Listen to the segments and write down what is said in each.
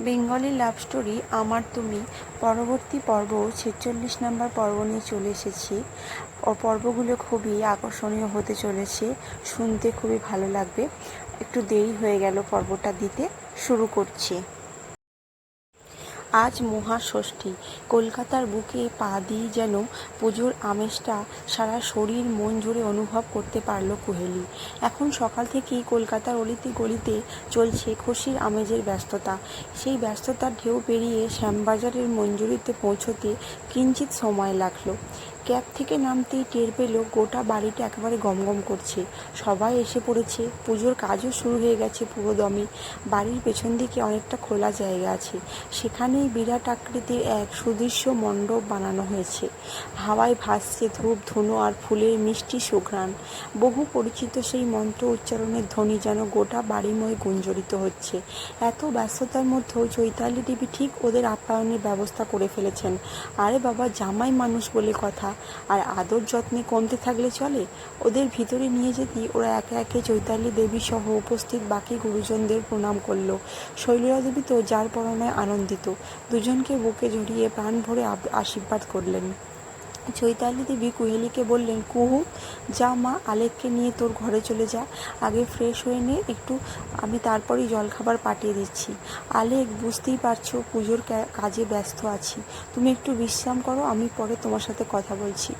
Bengali love story, আমার তুমি, পরবর্তী পর্ব, ছেচল্লিশ নম্বর পর্ব নিয়ে চলে এসেছি। ও পর্বগুলো খুবই আকর্ষণীয় হতে চলেছে, শুনতে খুবই ভালো লাগবে। একটু দেরি হয়ে গেল পর্বটা দিতে, শুরু করছি। আজ মহাষষ্ঠী কলকাতার বুকে পা দিয়ে যেন পুজোর আমেজটা সারা শরীর মন জুড়ে অনুভব করতে পারল কোহেলি। এখন সকাল থেকেই কলকাতার অলিতে গলিতে চলছে খুশির আমেজের ব্যস্ততা। সেই ব্যস্ততার ঢেউ পেরিয়ে শ্যামবাজারের মঞ্জুরিতে পৌঁছতে কিঞ্চিত সময় লাগল। ক্যাব থেকে নামতেই টের পেল গোটা বাড়িটা একেবারে গমগম করছে। সবাই এসে পড়েছে। পুজোর কাজও শুরু হয়ে গেছে পুরোদমে। বাড়ির পেছন দিকে অনেকটা খোলা জায়গা আছে। সেখানেই বিরাট আকৃতির এক সুদৃশ্য মণ্ডপ বানানো হয়েছে। হাওয়ায় ভাসছে ধূপ, ধুনো আর ফুলের মিষ্টি সুঘ্রাণ। বহু পরিচিত সেই মন্ত্র উচ্চারণের ধ্বনি যেন গোটা বাড়িময় গুঞ্জরিত হচ্ছে। এত ব্যস্ততার মধ্যেও চৈতালি দেবী ঠিক ওদের আপ্যায়নের ব্যবস্থা করে ফেলেছেন। আরে বাবা, জামাই মানুষ বলে কথা। আর আদর যত্নে কমতে থাকলে চলে। ওদের ভিতরে নিয়ে যেতেই ওরা একে একে চৈতালি দেবী সহ উপস্থিত বাকি গুরুজনদের প্রণাম করল। শৈলরা দেবী তো যার পরনায় আনন্দিত। দুজনকে বুকে জড়িয়ে প্রাণ ভরে আশীর্বাদ করলেন। চৈতালি দেবী কুহেলিকে বললেন, কুহু, যা মা আলেককে নিয়ে তোর ঘরে চলে যা। আগে ফ্রেশ হয়ে নে, একটু আমি তারপরেই জলখাবার পাঠিয়ে দিচ্ছি। আলেক, বুঝতেই পারছ পুজোর কাজে ব্যস্ত আছি। তুমি একটু বিশ্রাম করো, আমি পরে তোমার সাথে কথা বলছি।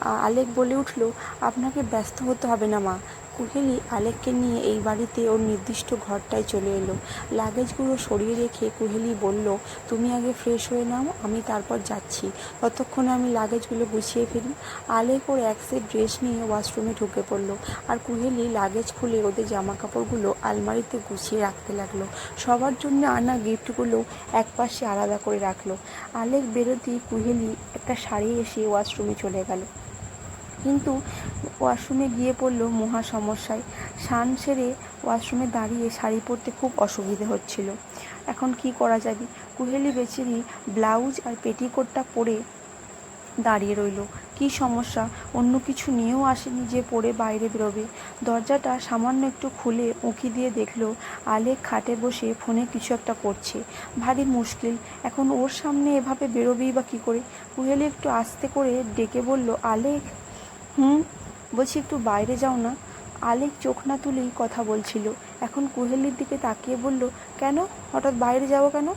আলেক বলে উঠল, আপনাকে ব্যস্ত হতে হবে না মা। কুহেলি আলেককে নিয়ে এই বাড়িতে ওর নির্দিষ্ট ঘরটায় চলে এলো। লাগেজগুলো সরিয়ে রেখে কুহেলি বলল, তুমি আগে ফ্রেশ হয়ে নাও, আমি তারপর যাচ্ছি। ততক্ষণে আমি লাগেজগুলো গুছিয়ে ফেলি। আলেক ওর এক সেট ড্রেস নিয়ে ওয়াশরুমে ঢুকে পড়ল আর কুহেলি লাগেজ খুলে ওদের জামা কাপড়গুলো আলমারিতে গুছিয়ে রাখতে লাগল। সবার জন্য আনা গিফটগুলো একপাশে আলাদা করে রাখল। আলেক বেরোতেই কুহেলি একটা শাড়ি এসে ওয়াশরুমে চলে গেল। কিন্তু ওয়াশরুমে গিয়ে পড়ল মহা সমস্যায়। স্নান সেরে ওয়াশরুমে দাঁড়িয়ে শাড়ি পরতে খুব অসুবিধে হচ্ছিল। এখন কি করা যাবে? কুহেলি বেচারি ব্লাউজ আর পেটিকোটটা পরে দাঁড়িয়ে রইল। কি সমস্যা? অন্য কিছু নিয়েও আসেনি যে পরে বাইরে বেরোবে। দরজাটা সামান্য একটু খুলে উঁকি দিয়ে দেখল আলেক খাটে বসে ফোনে কিছু একটা করছে। ভারী মুশকিল। এখন ওর সামনে এভাবে বেরোবেই বা কী করে? কুহেলি একটু আস্তে করে ডেকে বলল আলেক হুম, বলছি একটু বাইরে যাও না। আলেক চোখ না তুলেই কথা বলছিল। এখন কুহেলির দিকে তাকিয়ে বলল, কেন? হঠাৎ বাইরে যাব কেন?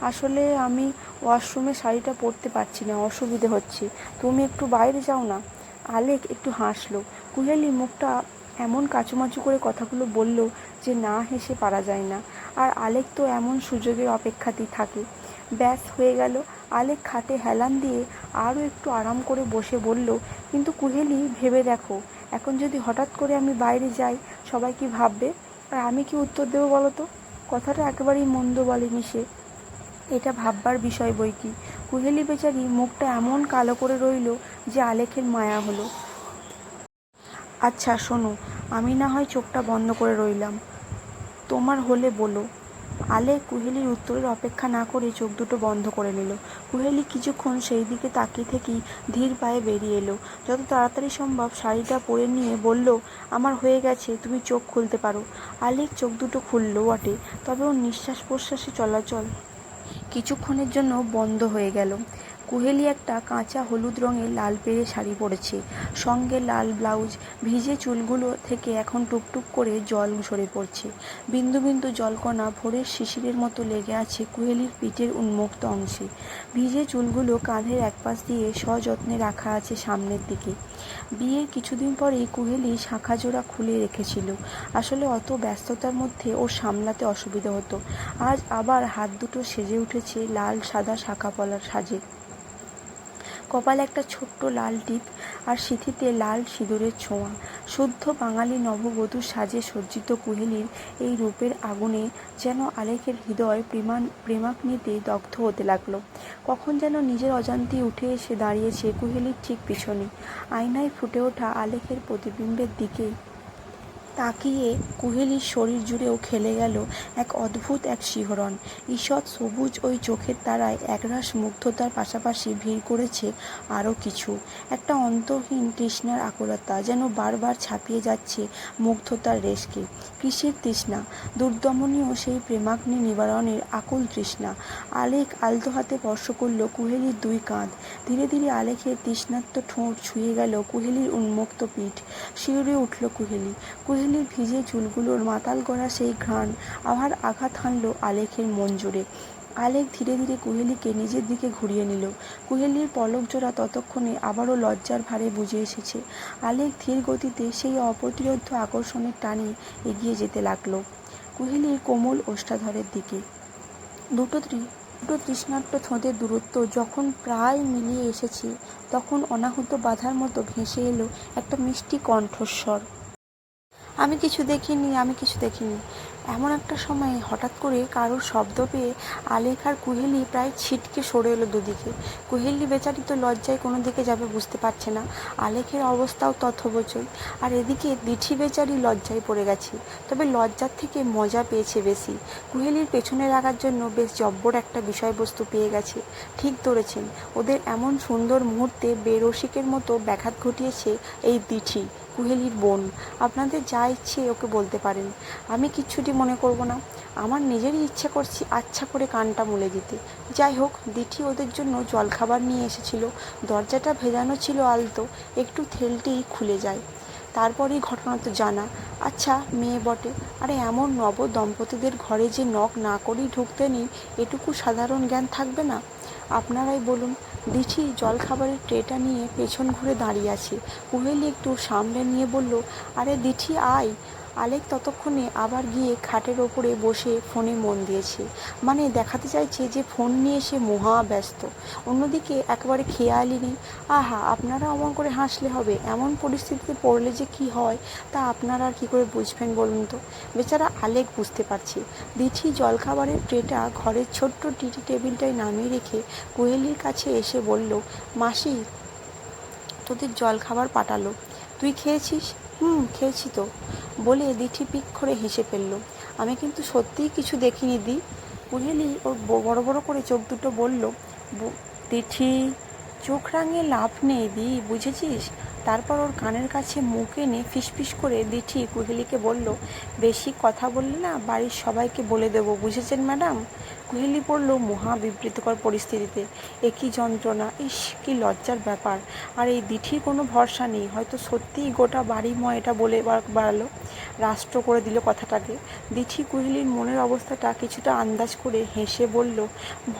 আসলে আমি ওয়াশরুমে শাড়িটা পরতে পারছি না, অসুবিধে হচ্ছে। তুমি একটু বাইরে যাও না। আলেক একটু হাসলো। কুহেলি মুখটা এমন কাচুমাচু করে কথাগুলো বলল যে না হেসে পারা যায় না। আর আলেক তো এমন সুযোগের অপেক্ষাতেই থাকে। ব্যাস, হয়ে গেল। আলেক খাটে হেলান দিয়ে আরও একটু আরাম করে বসে বলল, কিন্তু কুহেলি, ভেবে দেখো, এখন যদি হঠাৎ করে আমি বাইরে যাই, সবাই কি ভাববে? আর আমি কি উত্তর দেবো বলো তো? কথাটা একেবারেই মন্দ বলেনি সে। এটা ভাববার বিষয় বই কি? কুহেলি বেচারি মুখটা এমন কালো করে রইল যে আলেখের মায়া হলো। আচ্ছা শোনো, আমি না হয় চোখটা বন্ধ করে রইলাম। তোমার হলে বলো আলে কুহেলির উত্তরের অপেক্ষা না করে চোখ দুটো বন্ধ করে নিল। কুহেলি কিছুক্ষণ সেই দিকে তাকিয়ে থেকেই ধীর পায়ে বেরিয়ে এলো। যত তাড়াতাড়ি সম্ভব শাড়িটা পরে নিয়ে বলল, আমার হয়ে গেছে, তুমি চোখ খুলতে পারো। আলেক চোখ দুটো খুললো বটে, তবে ওর নিঃশ্বাস প্রশ্বাসে চলাচল কিছুক্ষণের জন্য বন্ধ হয়ে গেল। কুহেলি একটা কাঁচা হলুদ রঙের লাল পেড়ে শাড়ি পরেছে। সঙ্গে লাল ব্লাউজ, ভিজে চুলগুলো থেকে এখন টুকটুক করে জল ঝরে পড়ছে। বিন্দু বিন্দু জলকণা ভোরের শিশিরের মতো লেগে আছে কুহেলির পিঠের উন্মুক্ত অংশে। ভিজে চুলগুলো কাঁধের একপাশ দিয়ে সযত্নে রাখা আছে সামনের দিকে। বিয়ের কিছুদিন পরেই কুহেলি শাখা জোড়া খুলে রেখেছিল। আসলে অত ব্যস্ততার মধ্যে ওর সামলাতে অসুবিধা হতো। আজ আবার হাত দুটো সেজে উঠেছে লাল সাদা শাখা পলার সাজে। কপালে একটা ছোট্ট লাল টিপ আর সিঁথিতে লাল সিঁদুরের ছোঁয়া। শুদ্ধ বাঙালি নববধূ সাজে সজ্জিত কুহেলির এই রূপের আগুনে যেন আলেখের হৃদয় প্রেমান, প্রেমাগ্নিতে দগ্ধ হতে লাগল। কখন যেন নিজের অজান্তি উঠে এসে দাঁড়িয়েছে কুহেলির ঠিক পিছনে। আয়নায় ফুটে ওঠা আলেখের প্রতিবিম্বের দিকে তাকিয়ে কুহেলির শরীর জুড়েও খেলে গেল এক অদ্ভুত এক শিহরণ। ঈষৎ সবুজ ওই চোখের তারায় একরাশ মুগ্ধতার পাশাপাশি ভিড় করেছে আরও কিছু। একটা অন্তহীন তৃষ্ণার আকুলতা যেন বারবার ছাপিয়ে যাচ্ছে মুগ্ধতার রেশকে। কৃষির তৃষ্ণা, দুর্দমনীয় সেই প্রেমাগ্নি নিবারণের আকুল তৃষ্ণা। আলেক আলতো হাতে স্পর্শ করল কুহেলির দুই কাঁধ। ধীরে ধীরে আলেখের তৃষ্ণাত্ম ঠোঁট ছুঁয়ে গেল কুহেলির উন্মুক্ত পিঠ। শিউরে উঠল কুহেলি। কুহেলি কুহেলির ভিজে চুলগুলোর মাতাল করা সেই ঘ্রাণ আবার আঘাত হানল আলেখের মন জুড়ে। আলেক ধীরে ধীরে কুহেলিকে নিজের দিকে ঘুরিয়ে নিল। কুহেলির পলক জোড়া ততক্ষণে আবারও লজ্জার ভারে বুঝে এসেছে। আলেক ধীর গতিতে সেই অপ্রতিরোধ্য আকর্ষণের টানে এগিয়ে যেতে লাগল। কুহেলির কোমল ওষ্ঠাধরের দিকে। দুটো ত্রি- দুটো তৃষ্ণার্ত ঠোঁটের দূরত্ব যখন প্রায় মিলিয়ে এসেছে, তখন অনাহুত বাধার মতো ভেসে এলো একটা মিষ্টি কণ্ঠস্বর। আমি কিছু দেখিনি আমি কিছু দেখিনি। এমন একটা সময়ে হঠাৎ করে কারোর শব্দ পেয়ে আলেক আর কুহেলি প্রায় ছিটকে সরে এলো দুদিকে। কুহেলি বেচারি তো লজ্জায় কোনো দিকে যাবে বুঝতে পারছে না। আলেখের অবস্থাও তথ্যবচই আর এদিকে দিঠি বেচারি লজ্জায় পড়ে গেছে। তবে লজ্জার থেকে মজা পেয়েছে বেশি। কুহেলির পেছনে লাগার জন্য বেশ জব্বর একটা বিষয়বস্তু পেয়ে গেছে। ঠিক ধরেছেন, ওদের এমন সুন্দর মুহূর্তে বেরসিকের মতো ব্যাঘাত ঘটিয়েছে এই দিঠি, কুহেলির বোন। আপনাদের যা ইচ্ছে ওকে বলতে পারেন। আমি কিচ্ছুটি মনে করব না। আমার নিজেরই ইচ্ছে করছি আচ্ছা করে কানটা মুলে দিতে। যাই হোক, দিঠি ওদের জন্য জলখাবার নিয়ে এসেছিল। দরজাটা ভেজানো ছিল আলতো, একটু থেলটেই খুলে যায়। তারপরেই ঘটনা তো জানা। আচ্ছা মেয়ে বটে। আরে এমন নব দম্পতিদের ঘরে যে নখ না করেই ঢুকতে নেই, এটুকু সাধারণ জ্ঞান থাকবে না? আপনারাই বলুন, দিঠি জলখাবারের ট্রেটা নিয়ে পেছন ঘুরে দাঁড়িয়ে আছে। কুহেলি একটু সামনে নিয়ে বলল, আরে দিঠি, আয়। আলেক ততক্ষণে আবার গিয়ে খাটের ওপরে বসে ফোনে মন দিয়েছে। মানে দেখাতে চাইছে যে ফোন নিয়ে সে মহা ব্যস্ত। অন্যদিকে একেবারে খেয়ালই নেই আহা, আপনারা অমন করে হাসলে হবে। এমন পরিস্থিতিতে পড়লে যে কি হয়, তা আপনারা আর কী করে বুঝবেন বলুন তো? বেচারা আলেক বুঝতে পারছে। দিঠি জলখাবারের ট্রেটা ঘরের ছোট্ট টিটি টেবিলটায় নামিয়ে রেখে কোহেলির কাছে এসে বলল, মাসি, তোদের জলখাবার পাঠালো। তুই খেয়েছিস? হুম, খেয়েছি তো। বলে দিঠি পিক করে হেসে ফেলল। আমি কিন্তু সত্যিই কিছু দেখিনি, দি। কুহেলি ওর বড় বড় করে চোখ দুটো বলল দিঠি, চোখ রাঙে লাভ নেই, দি, বুঝেছিস? তারপর ওর কানের কাছে মুখ এনে ফিসফিস করে দিঠি কুহেলিকে বলল, বেশি কথা বললে না, বাড়ির সবাইকে বলে দেবো, বুঝেছেন, ম্যাডাম? কুহেলি পড়ল মহা বিবৃতকর পরিস্থিতিতে। একই যন্ত্রণা, ইস, কি লজ্জার ব্যাপার। আর এই দিঠির কোনো ভরসা নেই। হয়তো সত্যিই গোটা বাড়িময় এটা বলে বাড়ালো। রাষ্ট্র করে দিল কথাটাকে। দিঠি কুহেলির মনের অবস্থাটা কিছুটা আন্দাজ করে হেসে বলল,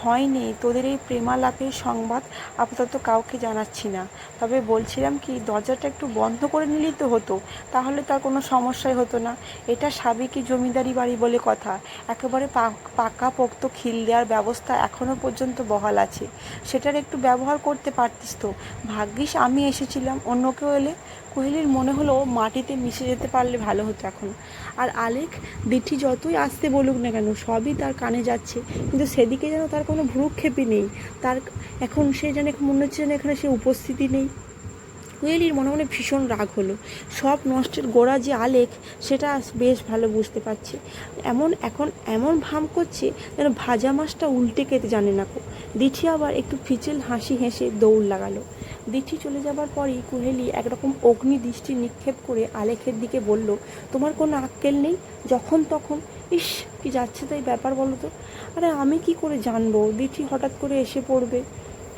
ভয় নেই, তোদের এই প্রেমালাপের সংবাদ আপাতত কাউকে জানাচ্ছি না। তবে বলছিলাম কি, দরজাটা একটু বন্ধ করে নিলেই তো হতো। তাহলে তার কোনো সমস্যাই হতো না। এটা সাবেকি জমিদারি বাড়ি বলে কথা। একেবারে পাকা পোক্ত খিল দেওয়ার ব্যবস্থা এখনও পর্যন্ত বহাল আছে। সেটার একটু ব্যবহার করতে পারতিস তো। ভাগ্যিস আমি এসেছিলাম অন্য কেউ এলে কোহলির মনে হলো মাটিতে মিশে যেতে পারলে ভালো হতো এখন। আর আলেক দিঠি যতই আসতে বলুক না কেন, সবই তার কানে যাচ্ছে। কিন্তু সেদিকে যেন তার কোনো ভ্রুক্ষেপই নেই। তার এখন সে যেন, মনে হচ্ছে যেন এখানে সে উপস্থিতি নেই। কোয়েলির মনে মনে ভীষণ রাগ হলো। সব নষ্টের গোড়া যে আলেখ, সেটা বেশ ভালো বুঝতে পারছে। এমন, এখন এমন ভাম করছে যেন ভাজা মাছটা উল্টে খেতে জানে না কো দিঠি আবার একটু ফিচেল হাসি হেসে দৌড় লাগালো। দিঠি চলে যাবার পরই কুহেলি একরকম অগ্নি দৃষ্টি নিক্ষেপ করে আলেখের দিকে বলল, তোমার কোনো আক্কেল নেই? যখন তখন? ইস, কি যাচ্ছে তাই ব্যাপার বলো তো? আরে, আমি কি করে জানব? দিঠি হঠাৎ করে এসে পড়বে।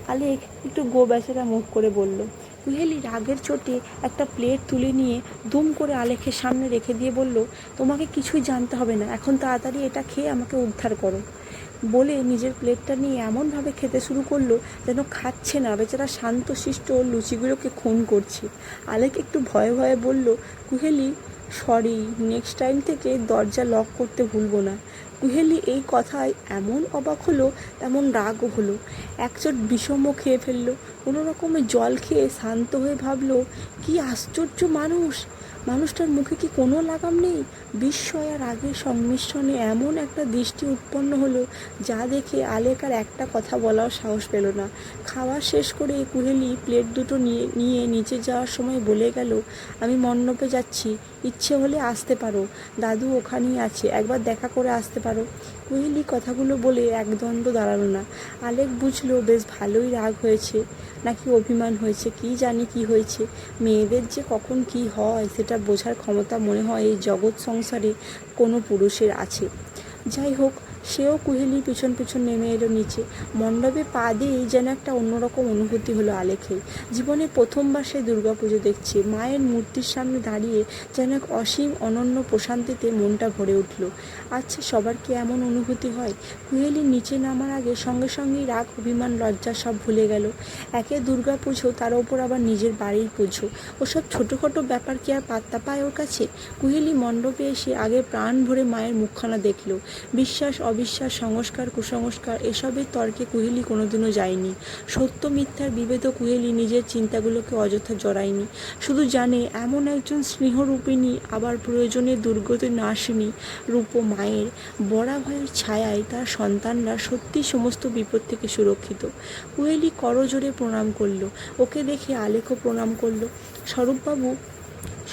আলেখ একটু গো বেচারা মুখ করে বলল কুহেলি রাগের চোটে একটা প্লেট তুলে নিয়ে দুম করে আলেখের সামনে রেখে দিয়ে বলল, তোমাকে কিছুই জানতে হবে না, এখন তাড়াতাড়ি এটা খেয়ে আমাকে উদ্ধার করো। বলে নিজের প্লেটটা নিয়ে এমনভাবে খেতে শুরু করল যেন খাচ্ছে না। বেচারা শান্তশিষ্ট লুচিগুলোকে খুন করছে। আলেক একটু ভয়ে ভয়ে বলল, কুহেলি সরি নেক্সট টাইম থেকে দরজা লক করতে ভুলবো না। কুহেলি এই কথায় এমন অবাক হলো, তেমন রাগও হলো। একচোট বিষমও খেয়ে ফেলল কোনো রকমে জল খেয়ে শান্ত হয়ে ভাবলো, কি আশ্চর্য মানুষ! মানুষটার মুখে কি কোনো লাগাম নেই? বিস্ময় আর আগের সংমিশ্রণে এমন একটা দৃষ্টি উৎপন্ন হলো, যা দেখে আলেকার একটা কথা বলার সাহস পেল না। খাওয়া শেষ করে কুহেলি প্লেট দুটো নিয়ে নিয়ে নিচে যাওয়ার সময় বলে গেল, আমি মণ্ডপে যাচ্ছি, ইচ্ছে হলে আসতে পারো। দাদু ওখানেই আছে, একবার দেখা করে আসতে পারো। কুহেলি কথাগুলো বলে একদণ্ড দাঁড়াল না। আলেক বুঝলো, বেশ ভালোই রাগ হয়েছে। নাকি অভিমান হয়েছে? কি জানি কি হয়েছে? মেয়েদের যে কখন কি হয়, সেটা বোঝার ক্ষমতা মনে হয় এই জগৎ সংসারে কোনো পুরুষের আছে। যাই হোক সেও কুহেলির পিছন পিছন নেমে এলো নিচে। মণ্ডপে পা দিয়েই যেন একটা অন্যরকম অনুভূতি হলো আলেখের। জীবনে প্রথমবার সে দুর্গাপুজো দেখছে। মায়ের মূর্তির সামনে দাঁড়িয়ে যেন এক অসীম, অনন্য প্রশান্তিতে মনটা ভরে উঠল। আচ্ছা সবার কি এমন অনুভূতি হয়? কুহেলি নিচে নামার আগে সঙ্গে সঙ্গেই রাগ, অভিমান, লজ্জা সব ভুলে গেল। একে দুর্গা পুজো তার ওপর আবার নিজের বাড়ির পুজো। ওসব ছোটোখাটো ব্যাপার কি আর পাত্তা পায় ওর কাছে? কুহেলি মণ্ডপে এসে আগে প্রাণ ভরে মায়ের মুখখানা দেখল। বিশ্বাস অবিশ্বাস, সংস্কার, কুসংস্কার, এসবের তর্কে কুহেলি কোনোদিনও যায়নি। সত্য, মিথ্যার বিভেদ কুহেলি নিজের চিন্তাগুলোকে অযথা জড়ায়নি। শুধু জানে, এমন একজন স্নেহরূপিণী, আবার প্রয়োজনে দুর্গতি নাশিনী রূপ মায়ের বড়া ভয়ের ছায়ায় তার সন্তানরা সত্যি সমস্ত বিপদ থেকে সুরক্ষিত। কুহেলি করজোরে প্রণাম করল। ওকে দেখে আলেখও প্রণাম করল। স্বরূপবাবু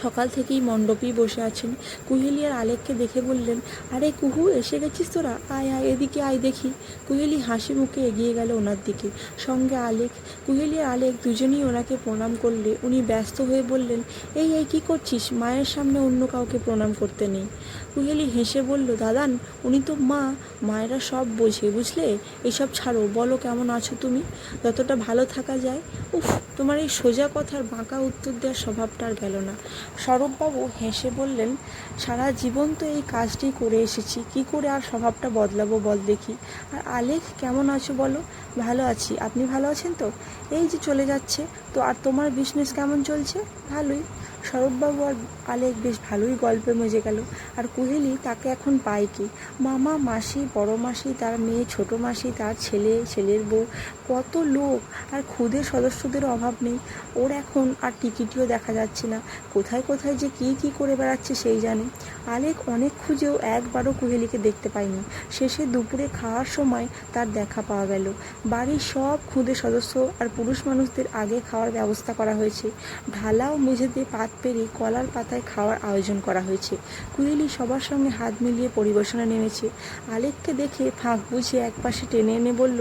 সকাল থেকেই মণ্ডপেই বসে আছেন। কুহেলি আর আলেককে দেখে বললেন, আরে কুহু, এসে গেছিস তোরা? আয় আয়, এদিকে আয় দেখি। কুহেলি হাসি মুখে এগিয়ে গেল ওনার দিকে। সঙ্গে আলেক কুহেলি আর আলেক দুজনেই ওনাকে প্রণাম করলে উনি ব্যস্ত হয়ে বললেন, এই এই, কী করছিস? মায়ের সামনে অন্য কাউকে প্রণাম করতে নেই। কুহেলি হেসে বলল, দাদান, উনি তো মা, মায়েরা সব বোঝে, বুঝলে? এসব ছাড়ো, বলো কেমন আছো তুমি? যতটা ভালো থাকা যায়। উফ, তোমার এই সোজা কথার বাঁকা উত্তর দেওয়ার স্বভাবটা আর গেল না। স্বরূপবাবু হেসে বললেন, সারা জীবন তো এই কাজটি করে এসেছি, কি করে আর স্বভাবটা বদলাবো বল দেখি। আর আলেখ, কেমন আছো বলো? ভালো আছি, আপনি ভালো আছেন তো? এই যে চলে যাচ্ছে, তো আর তোমার বিজনেস কেমন চলছে? ভালোই। স্বরূপবাবু আর আলেক বেশ ভালোই গল্পে মজে গেল। আর কুহেলি তাকে এখন পায় কি? মামা, মাসি, বড় মাসি, তার মেয়ে, ছোট মাসি, তার ছেলে, ছেলের বউ, কত লোক। আর খুদে সদস্যদের অভাব নেই। ওর এখন আর টিকিটিও দেখা যাচ্ছে না। কোথায় কোথায় যে কী কী করে বেড়াচ্ছে সেই জানে। আলেক অনেক খুঁজেও একবারও কুহেলিকে দেখতে পায়নি। শেষে দুপুরে খাওয়ার সময় তার দেখা পাওয়া গেল। বাড়ির সব খুদে সদস্য আর পুরুষ মানুষদের আগে খাওয়ার ব্যবস্থা করা হয়েছে। ঢালাও মেঝেতে পাত পেরে কলার পাতায় খাওয়ার আয়োজন করা হয়েছে। কুহেলি সবার সঙ্গে হাত মিলিয়ে পরিবেশনে নেমেছে। আলেককে দেখে ফাঁক বুঝে একপাশে টেনে এনে বলল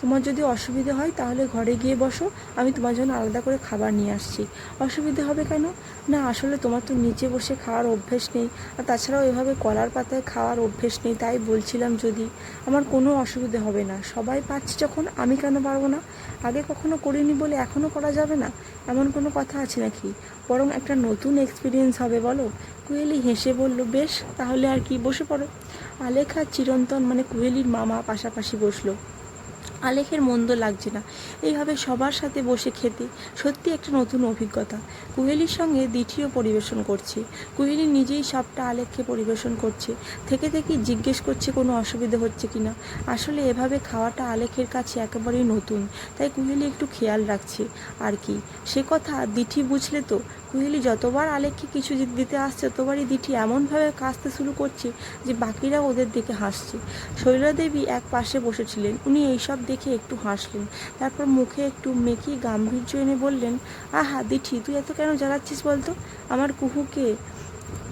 তোমার যদি অসুবিধে হয় তাহলে ঘরে গিয়ে বসো, আমি তোমার জন্য আলাদা করে খাবার নিয়ে আসছি। অসুবিধে হবে কেন? না, আসলে তোমার তো নিচে বসে খাওয়ার অভ্যেস নেই, আর তাছাড়াও এভাবে কলার পাতায় খাওয়ার অভ্যেস নেই, তাই বলছিলাম যদি। আমার কোনো অসুবিধে হবে না। সবাই পাচ্ছে যখন, আমি কেন পারব না? আগে কখনো করিনি বলে এখনও করা যাবে না? এমন কোনো কথা আছে নাকি? বরং একটা নতুন এক্সপিরিয়েন্স হবে, বলো? কুহেলি হেসে বলল, বেশ, তাহলে আর কি বসে পড়ো? আলেখা চিরন্তন মানে কুহেলির মামা পাশাপাশি বসল। আলেখের মন্দ লাগছে না। এইভাবে সবার সাথে বসে খেতে সত্যি একটা নতুন অভিজ্ঞতা। কুহেলির সঙ্গে দিঠিও পরিবেশন করছে। কুহেলি নিজেই সবটা আলেখকে পরিবেশন করছে। থেকে থেকে জিজ্ঞেস করছে কোনো অসুবিধা হচ্ছে কি না। আসলে এভাবে খাওয়াটা আলেখের কাছে একেবারেই নতুন। তাই কুহেলি একটু খেয়াল রাখছে। আর কি? সে কথা দিঠি বুঝলে তো কুহেলি যতবার আলেককে কিছু দিতে আসছে, ততবারই দিঠি এমনভাবে কাঁচতে শুরু করছে যে বাকিরা ওদের দিকে হাসছে। শৈলা দেবী এক পাশে বসেছিলেন। উনি এইসব দেখে একটু হাসলেন। তারপর মুখে একটু মেকি গাম্ভীর্য এনে বললেন, আহা, দিঠি, তুই এত কেন জ্বালাচ্ছিস বলতো? আমার কুহুকে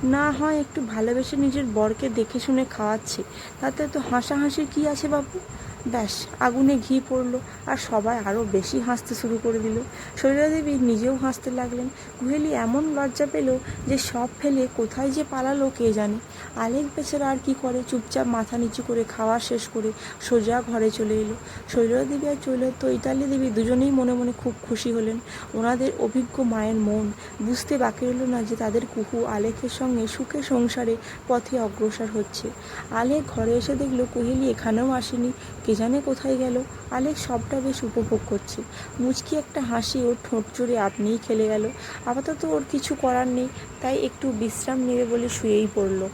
না হয় একটু ভালোবেসে নিজের বরকে দেখে শুনে খাওয়াচ্ছে। তাতে তো হাসাহাসির কী আছে বাবু ব্যাস, আগুনে ঘি পড়ল আর সবাই আরও বেশি হাসতে শুরু করে দিল। শৈলাদেবী নিজেও হাসতে লাগলেন। কুহেলি এমন লজ্জা পেল যে সব ফেলে কোথায় যে পালালো কে জানে। আলেক বেচারা আর কি করে? চুপচাপ মাথা নিচু করে খাওয়া শেষ করে সোজা ঘরে চলে এলো। শৈলদেবী আর চৈল ইতালি দেবী দুজনেই মনে মনে খুব খুশি হলেন। ওনাদের অভিজ্ঞ মায়ের মন বুঝতে বাকি রইল না যে তাদের কুহু আলেখের সঙ্গে সুখে সংসারে পথে অগ্রসর হচ্ছে। আলেক ঘরে এসে দেখল কুহেলি এখানেও আসেনি। কে জানে কোথায় গেল? আলেক সবটা বেশ উপভোগ করছে। মুচকি একটা হাসি ওর ঠোঁট জুড়ে আপনিই খেলে গেল। আপাতত ওর কিছু করার নেই, তাই একটু বিশ্রাম নেবে বলে শুয়েই পড়ল।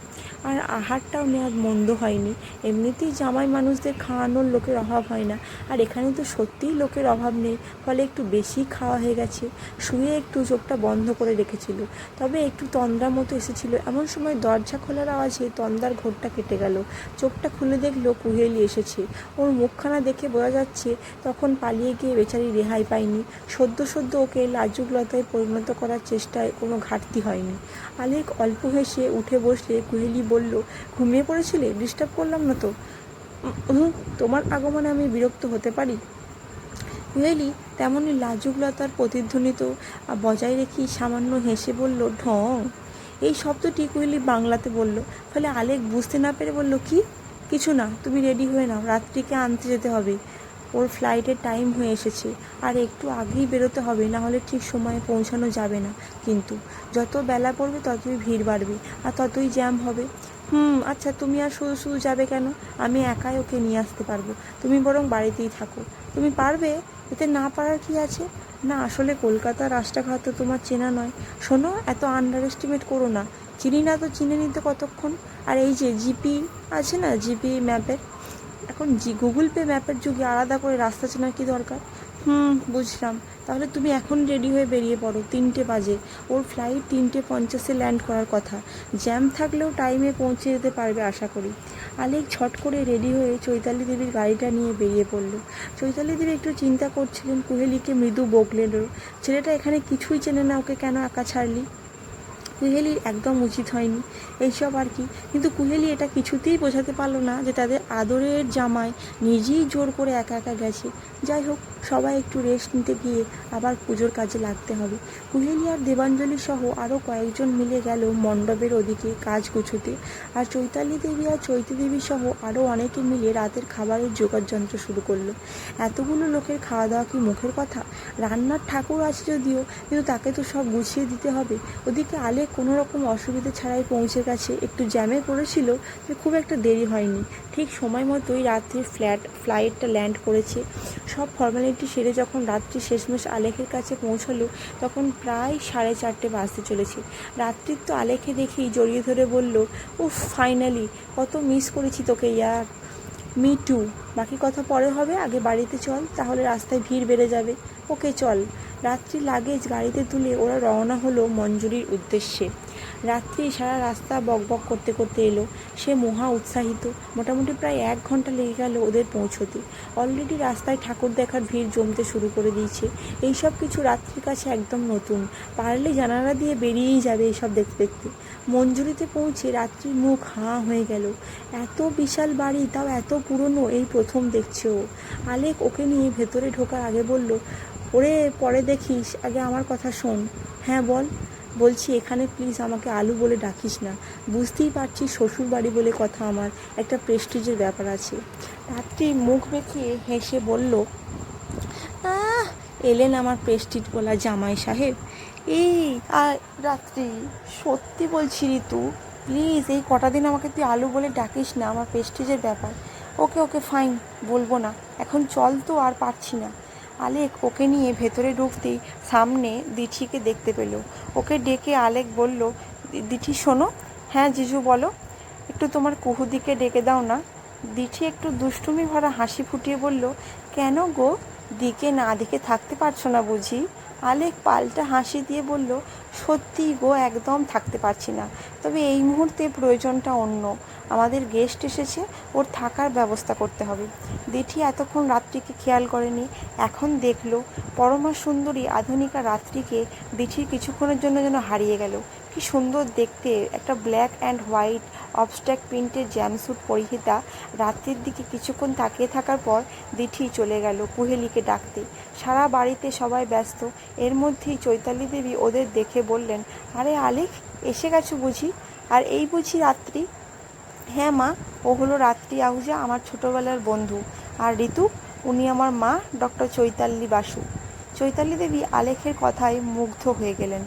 আর আহারটাও নেওয়া মন্দ হয়নি। এমনিতেই জামাই মানুষদের খাওয়ানোর লোকের অভাব হয় না। আর এখানে তো সত্যিই লোকের অভাব নেই, ফলে একটু বেশি খাওয়া হয়ে গেছে। শুয়ে একটু চোখটা বন্ধ করে রেখেছিল। তবে একটু তন্দ্রা মতো এসেছিল। এমন সময় দরজা খোলার আওয়াজে তন্দার ঘোরটা কেটে গেল। চোখটা খুলে দেখল কুহেলি এসেছে। ওর মুখখানা দেখে বোঝা যাচ্ছে তখন পালিয়ে গিয়ে বেচারি রেহাই পায়নি। সদ্য সদ্য ওকে লাজুক লতায় পরিণত করার চেষ্টায় কোনো ঘাটতি হয়নি। আলেক অল্প হেসে উঠে বসলে কুহেলি বলল, ঘুমিয়ে পড়েছিলে? ডিস্টার্ব করলাম না তো? তোমার আগমনে আমি বিরক্ত হতে পারি? কুহেলি তেমনই লাজুকলতার প্রতিধ্বনিত বজায় রেখে সামান্য হেসে বলল, ঢং। এই শব্দটি কুহেলি বাংলাতে বলল। ফলে আলেক বুঝতে না পেরে বলল, কি? কিছু না, তুমি রেডি হয়ে নাও, রাত্রিকে আনতে যেতে হবে। ওর ফ্লাইটের টাইম হয়ে এসেছে। আর একটু আগেই বেরোতে হবে, না হলে ঠিক সময়ে পৌঁছানো যাবে না। কিন্তু যত বেলা পড়বে, ততই ভিড় বাড়বে, আর ততই জ্যাম হবে। হুম আচ্ছা তুমি আর শুধু শুধু যাবে কেন? আমি একাই ওকে নিয়ে আসতে পারব। তুমি বরং বাড়িতেই থাকো। তুমি পারবে? এতে না পারার কি আছে? না, আসলে কলকাতার রাস্তাঘাট তো তোমার চেনা নয়। শোনো, এত আন্ডার এস্টিমেট করো না। চিনি না তো চিনে নিতে কতক্ষণ? আর এই যে জিপি, আছে না জিপি ম্যাপের? এখন জি গুগল পে ম্যাপের যুগে আলাদা করে রাস্তা চেনার কি দরকার? হুম, বুঝলাম। তাহলে তুমি এখন রেডি হয়ে বেরিয়ে পড়ো তিনটে বাজে। ওর ফ্লাইট তিনটে পঞ্চাশে ল্যান্ড করার কথা। জ্যাম থাকলেও টাইমে পৌঁছে যেতে পারবে আশা করি। আলেক ছট করে রেডি হয়ে চৈতালি দেবীর গাড়িটা নিয়ে বেরিয়ে পড়ল। চৈতালি দেবী একটু চিন্তা করছিলেন, কুহেলিকে মৃদু বকলেনও ছেলেটা এখানে কিছুই চেনে না, ওকে কেন একা ছাড়লি? কুহেলির একদম উচিত হয়নি। এইসব আর কি। কিন্তু কুহেলি এটা কিছুতেই বোঝাতে পারল না যে তাদের আদরের জামাই নিজেই জোর করে একা একা গেছে। যাই হোক, সবাই একটু রেস্ট নিতে গিয়ে আবার পুজোর কাজে লাগতে হবে। কুহেলি আর দেবাঞ্জলি সহ আরও কয়েকজন মিলে গেল মণ্ডপের ওদিকে কাজ গুছোতে। আর চৈতালি দেবী আর চৈতি দেবী সহ আরও অনেকে মিলে রাতের খাবারের জোগাড় যন্ত্র শুরু করল। এতগুলো লোকের খাওয়া দাওয়া কি মুখের কথা? রান্নার ঠাকুর আছে যদিও, কিন্তু তাকে তো সব গুছিয়ে দিতে হবে। ওদিকে আলে কোনো রকম অসুবিধে ছাড়াই পৌঁছে গেছে। একটু জ্যামে পড়েছিল, যে খুব একটা দেরি হয়নি। ঠিক সময় মতোই রাত্রির ফ্ল্যাট, ফ্লাইটটা ল্যান্ড করেছে। সব ফর্মালিটি সেরে যখন রাত্রি শেষমেশ আলেখের কাছে পৌঁছালো, তখন প্রায় সাড়ে চারটে বাজতে চলেছে। রাত্রির তো আলেখে দেখেই জড়িয়ে ধরে বলল ও ফাইনালি কত মিস করেছি তোকে ইয়ার। মি টু বাকি কথা পরে হবে, আগে বাড়িতে চল, তাহলে রাস্তায় ভিড় বেড়ে যাবে। ওকে চল। রাত্রি লাগেজ গাড়িতে তুলে ওরা রওনা হলো মঞ্জুরির উদ্দেশ্যে। রাত্রি সারা রাস্তা বকবক করতে করতে এলো। সে মহা উৎসাহিত। মোটামুটি প্রায় এক ঘণ্টা লেগে গেল ওদের পৌঁছতে। অলরেডি রাস্তায় ঠাকুর দেখার ভিড় জমতে শুরু করে দিয়েছে। এইসব কিছু রাত্রির কাছে একদম নতুন। পারলে জানালা দিয়ে বেরিয়েই যাবে এইসব দেখতে দেখতে। মঞ্জুরিতে পৌঁছে রাত্রির মুখ হাঁ হয়ে গেল। এত বিশাল বাড়ি, তাও এত পুরনো, এই প্রথম দেখছে ও। আলেক ওকে নিয়ে ভেতরে ঢোকার আগে বলল ওরে, পরে দেখিস, আগে আমার কথা শোন। হ্যাঁ বল। বলছি, এখানে প্লিজ আমাকে আলু বলে ডাকিস না। বুঝতেই পারছি শ্বশুর বাড়ি বলে কথা আমার, একটা প্রেস্টিজের ব্যাপার আছে। রাত্রি মুখ বেঁকিয়ে হেসে বলল, আহ, এলেন আমার প্রেস্টিজ বলা জামাই সাহেব। এই আর রাত্রি, সত্যি বলছি ঋতু প্লিজ এই কটা দিন আমাকে তুই আলু বলে ডাকিস না, আমার প্রেস্টিজের ব্যাপার। ওকে ওকে ফাইন বলব না। এখন চল তো, আর পারছি না। আলেক ওকে নিয়ে ভেতরে ঢুকতেই সামনে দিঠিকে দেখতে পেল। ওকে ডেকে আলেক বলল "দি- দিঠি, শোনো। হ্যাঁ জিজু, বলো। একটু তোমার কুহুদিকে ডেকে দাও না। দিঠি একটু দুষ্টুমি ভরা হাসি ফুটিয়ে বলল, কেন গো? দিকে না দেখে থাকতে পারছ না বুঝি? আলেক পাল্টা হাসি দিয়ে বলল সত্যি গো, একদম থাকতে পারছি না। তবে এই মুহূর্তে প্রয়োজনটা অন্য। আমাদের গেস্ট এসেছে, ওর থাকার ব্যবস্থা করতে হবে। দিঠি এতক্ষণ রাত্রিকে খেয়াল করেনি, এখন দেখল পরমা সুন্দরী আধুনিকা রাত্রিকে দিঠির কিছুক্ষণের জন্য যেন হারিয়ে গেল। কি সুন্দর দেখতে, একটা ব্ল্যাক অ্যান্ড হোয়াইট অবস্ট্যাক প্রিন্টের জ্যামস্যুট পরিহিতা। রাত্রির দিকে কিছুক্ষণ তাকিয়ে থাকার পর দিঠি চলে গেল কুহেলিকে ডাকতে। সারা বাড়িতে সবাই ব্যস্ত। এর মধ্যেই চৈতালি দেবী ওদের দেখে বললেন, আরে আলেখ, এসে গেছো বুঝি? আর এই বুঝি রাত্রি? হ্যাঁ মা, ও হলো রাত্রি আহুজা আমার ছোটোবেলার বন্ধু। আর ঋতু, উনি আমার মা, ডক্টর চৈতালি বাসু। চৈতালি দেবী আলেখের কথায় মুগ্ধ হয়ে গেলেন।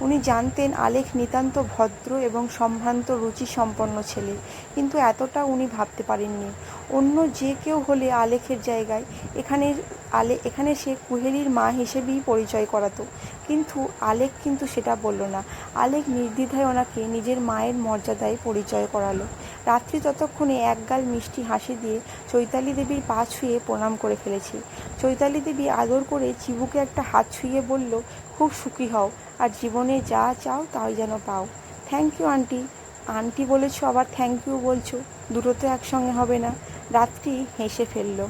উনি জানতেন আলেখ নিতান্ত ভদ্র এবং সম্ভ্রান্ত রুচি সম্পন্ন ছেলে, কিন্তু এতটা উনি ভাবতে পারেননি। অন্য যে কেউ হলে আলেখের জায়গায়, এখানে আলে, এখানে সে কুহেলির মা হিসেবেই পরিচয় করাতো। কিন্তু আলেক কিন্তু সেটা বলল না। আলেক নির্দ্বিধায় ওনাকে নিজের মায়ের মর্যাদায় পরিচয় করালো। রাত্রি ততক্ষণে একগাল মিষ্টি হাসি দিয়ে চৈতালি দেবীর পা ছুঁয়ে প্রণাম করে ফেলেছি। চৈতালি দেবী আদর করে চিবুকে একটা হাত ছুঁয়ে বলল, খুব সুখী হও, আর জীবনে যা চাও তাই যেন পাও। Thank you aunty. আন্টি বলেছ, আবার থ্যাংক ইউ বলছো। দুটো তো একসঙ্গে হবে না। রাত্রি হেসে ফেলল।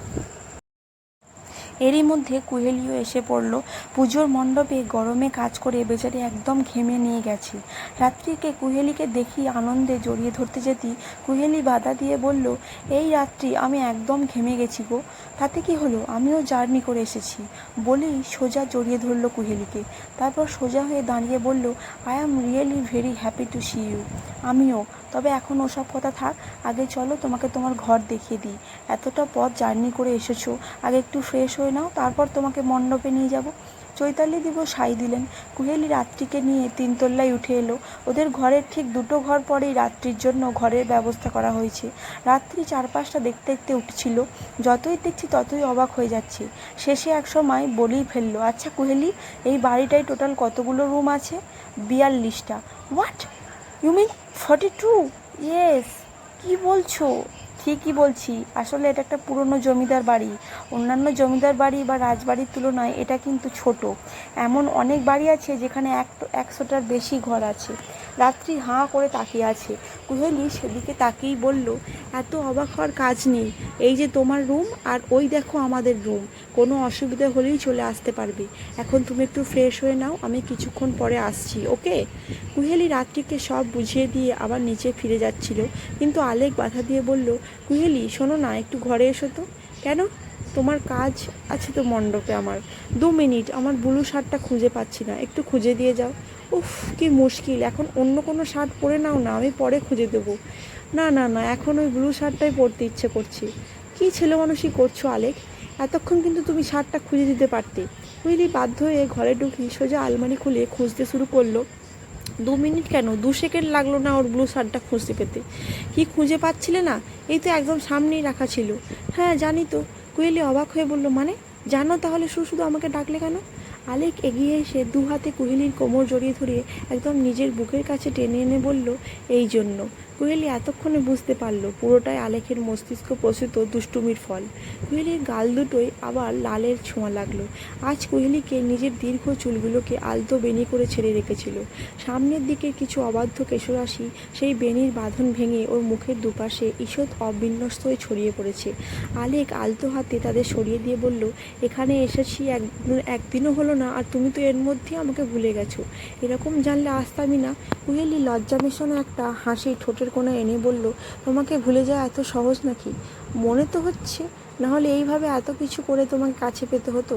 এরই মধ্যে কুহেলিও এসে পড়ল, পুজোর মণ্ডপে গরমে কাজ করে বেচারি একদম ঘেমে নিয়ে গেছে। রাত্রিকে কুহেলিকে দেখি আনন্দে জড়িয়ে ধরতে যেতি কুহেলি বাধা দিয়ে বলল, এই রাত্রি আমি একদম ঘেমে গেছি গো। তাতে কি হলো? আমিও জার্নি করে এসেছি। বলেই সোজা জড়িয়ে ধরলো কুহেলিকে। তারপর সোজা হয়ে দাঁড়িয়ে বলল I am really very happy to see you আমিও। তবে এখন ওসব কথা থাক। আগে চলো তোমাকে তোমার ঘর দেখিয়ে দিই। এতটা পথ জার্নি করে এসেছ। আগে একটু ফ্রেশ হয়ে নাও, তারপর তোমাকে মণ্ডপে নিয়ে যাব। চৈতালি দিব সাই দিলেন। কুহেলি রাত্রিকে নিয়ে তিনতলায় উঠে এলো। ওদের ঘরের ঠিক দুটো ঘর পরেই রাত্রির জন্য ঘরের ব্যবস্থা করা হয়েছে। রাত্রি চারপাশটা দেখতে দেখতে উঠছিল। যতই দেখছি ততই অবাক হয়ে যাচ্ছে। শেষে এক সময় বলেই ফেলল আচ্ছা কুহেলি, এই বাড়িটায় টোটাল কতগুলো রুম আছে? বিয়াল্লিশটা। What? You mean forty two? Yes. কী বলছো? ঠিকই বলছি। আসলে এটা একটা পুরনো জমিদার বাড়ি। অন্যান্য জমিদার বাড়ি বা রাজবাড়ির তুলনায় এটা কিন্তু ছোট। এমন অনেক বাড়ি আছে যেখানে এক, একশোটার বেশি ঘর আছে। রাত্রি হাঁ করে তাকিয়ে আছে। কুহেলি সেদিকে তাকিয়েই বলল, এত অবাক হওয়ার কাজ নেই। এই যে তোমার রুম আর ওই দেখো আমাদের রুম। কোনো অসুবিধা হলেই চলে আসতে পারবে। এখন তুমি একটু ফ্রেশ হয়ে নাও, আমি কিছুক্ষণ পরে আসছি, ওকে? কুহেলি রাত্রিকে সব বুঝিয়ে দিয়ে আবার নিচে ফিরে যাচ্ছিল। কিন্তু আলেক বাধা দিয়ে বলল, কুহেলি, শোনো না, একটু ঘরে এসো তো। কেন? তোমার কাজ আছে তো মণ্ডপে আমার। দু মিনিট, আমার ব্লু শার্টটা খুঁজে পাচ্ছি না। একটু খুঁজে দিয়ে যাও। উফ, কি মুশকিল, এখন অন্য কোনো শার্ট পরে নাও না, আমি পরে খুঁজে দেবো। না না না, এখন ওই ব্লু শার্টটাই পরতে ইচ্ছে করছি। কী ছেলে মানুষই করছ আলেক? এতক্ষণ কিন্তু তুমি শার্টটা খুঁজে দিতে পারতে। বুঝলি বাধ্য হয়ে ঘরে ঢুকি সোজা আলমারি খুলে খুঁজতে শুরু করল। দু মিনিট কেন? দু সেকেন্ড লাগল না ওর ব্লু শার্টটা খুঁজতে পেতে। কি খুঁজে পাচ্ছিলে না? এই তো একদম সামনেই রাখা ছিল। হ্যাঁ জানি তো। কুয়েলি অবাক হয়ে বলল মানে? জানো তাহলে শুধু শুধু আমাকে ডাকলে কেন? আলেক এগিয়ে এসে দু হাতে কুহিলির কোমর জড়িয়ে ধরিয়ে একদম নিজের বুকের কাছে টেনে এনে বলল, এই জন্য। কুহেলি এতক্ষণে বুঝতে পারল পুরোটাই আলেখের মস্তিষ্ক প্রসূত দুষ্টুমির ফল। কুহেলির গাল দুটোই আবার লালের ছোঁয়া লাগল। আজ কুহেলিকে নিজের দীর্ঘ চুলগুলোকে আলতো বেনি করে ছেড়ে রেখেছিল। সামনের দিকে কিছু অবাধ্য কেশরাশি সেই বেনির বাঁধন ভেঙে ওর মুখের দুপাশে ঈষৎ অবিন্যস্ত হয়ে ছড়িয়ে পড়েছে। আলেক আলতো হাতে তাদের সরিয়ে দিয়ে বলল, এখানে এসেছি, এক একদিনও হলো না, আর তুমি তো এর মধ্যেই আমাকে ভুলে গেছো। এরকম জানলে আসতামই না? কুহেলি লজ্জা মেশানো একটা হাসি ঠোঁটের কোণে এনে বলল, তোমাকে ভুলে যাওয়া এত সহজ নাকি? মনে তো হচ্ছে, নাহলে এইভাবে এত কিছু করে তোমাকে কাছে পেতে হতো।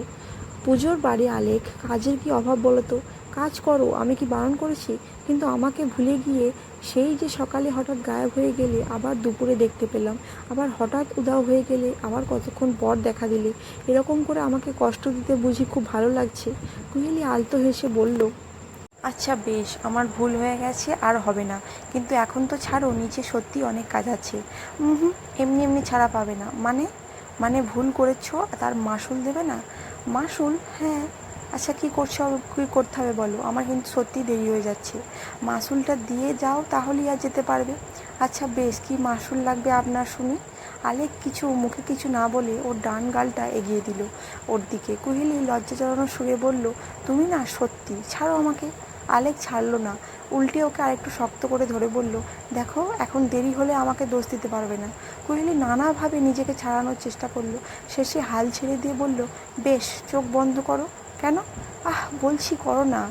পুজোর বাড়ি আলেখ, কাজের কি অভাব বলো তো? কাজ করো, আমি কি বারণ করেছি? কিন্তু আমাকে ভুলে গিয়ে সেই যে সকালে হঠাৎ গায়েব হয়ে গেলে আবার দুপুরে দেখতে পেলাম, আবার হঠাৎ উদাও হয়ে গেলে আবার কতক্ষণ পর দেখা দিলে। এরকম করে আমাকে কষ্ট দিতে বুঝি খুব ভালো লাগছে। কুহেলি আলতো হেসে বলল আচ্ছা বেশ, আমার ভুল হয়ে গেছে, আর হবে না। কিন্তু এখন তো ছাড়ো, নিচে সত্যি অনেক কাজ আছে। হুম, এমনি এমনি ছাড়া পাবে না। মানে? মানে ভুল করেছ, তার মাসুল দেবে না? মাসুল? হ্যাঁ। আচ্ছা কী করছ, কী করতে হবে বলো? আমার কিন্তু সত্যি দেরি হয়ে যাচ্ছে। মাসুলটা দিয়ে যাও, তাহলেই আর যেতে পারবে। আচ্ছা বেশ, কি মাসুল লাগবে আপনার শুনি? আলেক কিছু, মুখে কিছু না বলে ওর ডান গালটা এগিয়ে দিল। ওর দিকে কুহিলি লজ্জা জড়ানো সুরে বলল, তুমি না সত্যি, ছাড়ো আমাকে। আলেক ছাড়লো না। উল্টে ওকে আরেকটু শক্ত করে ধরে বলল, দেখো, এখন দেরি হলে আমাকে দোষ দিতে পারবে না। কোহলি নানাভাবে নিজেকে ছাড়ানোর চেষ্টা করল। শেষে হাল ছেড়ে দিয়ে বলল, বেশ, চোখ বন্ধ করো। কেন? আহ, বলছি করো না।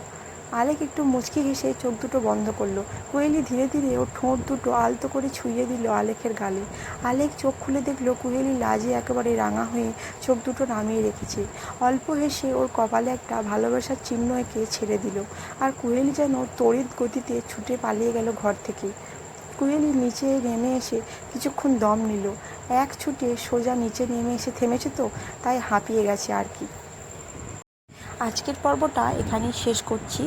আলেক একটু মুচকি হেসে চোখ দুটো বন্ধ করল। কোয়েলি ধীরে ধীরে ওর ঠোঁট দুটো আলতো করে ছুঁয়ে দিল আলেকের গালে। আলেক চোখ খুলে দেখল কুহেলি লাজে একেবারে রাঙা হয়ে চোখ দুটো নামিয়ে রেখেছে। অল্প হেসে ওর কপালে একটা ভালোবাসার চিহ্ন এঁকে ছেড়ে দিল। আর কুহেলি যেন তড়িৎ গতিতে ছুটে পালিয়ে গেল ঘর থেকে। কুহেলি নিচে নেমে এসে কিছুক্ষণ দম নিল। এক ছুটে সোজা নিচে নেমে এসে থেমেছে তো, তাই হাঁপিয়ে গেছে আর কি। আজকের পর্বটা এখানেই শেষ করছি।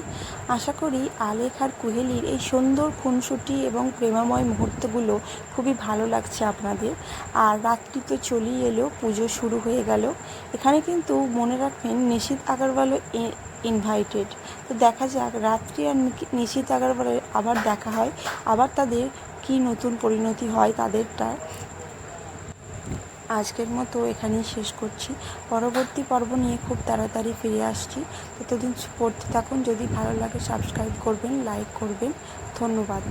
আশা করি আলেখ আর কুহেলির এই সুন্দর খুনসুটি এবং প্রেমাময় মুহূর্তগুলো খুবই ভালো লাগছে আপনাদের। আর রাত্রি তো চলেই এলো পুজো শুরু হয়ে গেল। এখানে কিন্তু মনে রাখবেন নিশীত আগরওয়ালও ইনভাইটেড তো দেখা যাক, রাত্রি আর নিশীত আগরওয়ালের আবার দেখা হয়। আবার তাদের কি নতুন পরিণতি হয় তাদেরটা আজকের মতো এখানেই শেষ করছি। পরবর্তী পর্ব নিয়ে খুব তাড়াতাড়ি ফিরে আসছি। ততদিন পড়তে থাকুন। যদি ভালো লাগে সাবস্ক্রাইব করবেন লাইক করবেন। ধন্যবাদ।